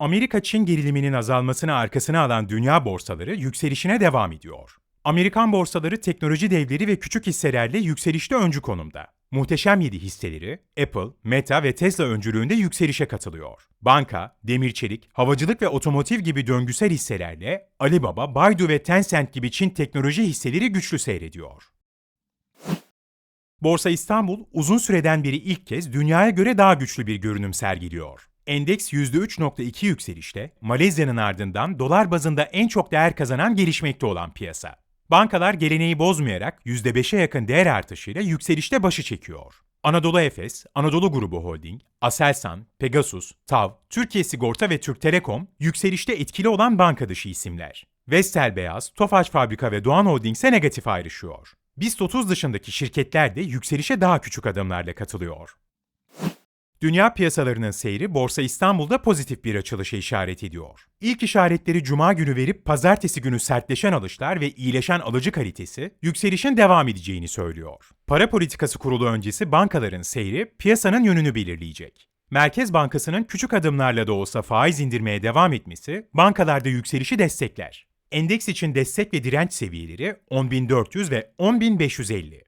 Amerika-Çin geriliminin azalmasını arkasına alan dünya borsaları yükselişine devam ediyor. Amerikan borsaları teknoloji devleri ve küçük hisselerle yükselişte öncü konumda. Muhteşem 7 hisseleri Apple, Meta ve Tesla öncülüğünde yükselişe katılıyor. Banka, demir çelik, havacılık ve otomotiv gibi döngüsel hisselerle Alibaba, Baidu ve Tencent gibi Çin teknoloji hisseleri güçlü seyrediyor. Borsa İstanbul uzun süreden beri ilk kez dünyaya göre daha güçlü bir görünüm sergiliyor. Endeks %3.2 yükselişte, Malezya'nın ardından dolar bazında en çok değer kazanan gelişmekte olan piyasa. Bankalar geleneği bozmayarak %5'e yakın değer artışıyla yükselişte başı çekiyor. Anadolu Efes, Anadolu Grubu Holding, Aselsan, Pegasus, TAV, Türkiye Sigorta ve Türk Telekom yükselişte etkili olan banka dışı isimler. Vestel Beyaz, Tofaş Fabrika ve Doğan Holding ise negatif ayrışıyor. BIST 30 dışındaki şirketler de yükselişe daha küçük adımlarla katılıyor. Dünya piyasalarının seyri Borsa İstanbul'da pozitif bir açılışa işaret ediyor. İlk işaretleri cuma günü verip pazartesi günü sertleşen alışlar ve iyileşen alıcı kalitesi yükselişin devam edeceğini söylüyor. Para politikası kurulu öncesi bankaların seyri piyasanın yönünü belirleyecek. Merkez Bankası'nın küçük adımlarla da olsa faiz indirmeye devam etmesi bankalarda yükselişi destekler. Endeks için destek ve direnç seviyeleri 10.400 ve 10.550.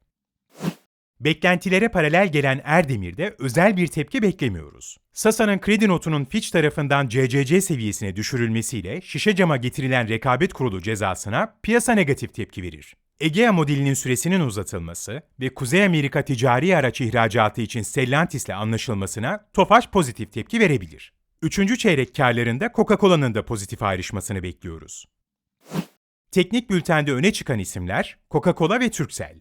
Beklentilere paralel gelen Erdemir'de özel bir tepki beklemiyoruz. Sasa'nın kredi notunun Fitch tarafından CCC seviyesine düşürülmesiyle şişe cama getirilen rekabet kurulu cezasına piyasa negatif tepki verir. Egea modelinin süresinin uzatılması ve Kuzey Amerika ticari araç ihracatı için Stellantis'le anlaşılmasına Tofaş pozitif tepki verebilir. Üçüncü çeyrek karlarında Coca-Cola'nın da pozitif ayrışmasını bekliyoruz. Teknik bültende öne çıkan isimler Coca-Cola ve Turkcell.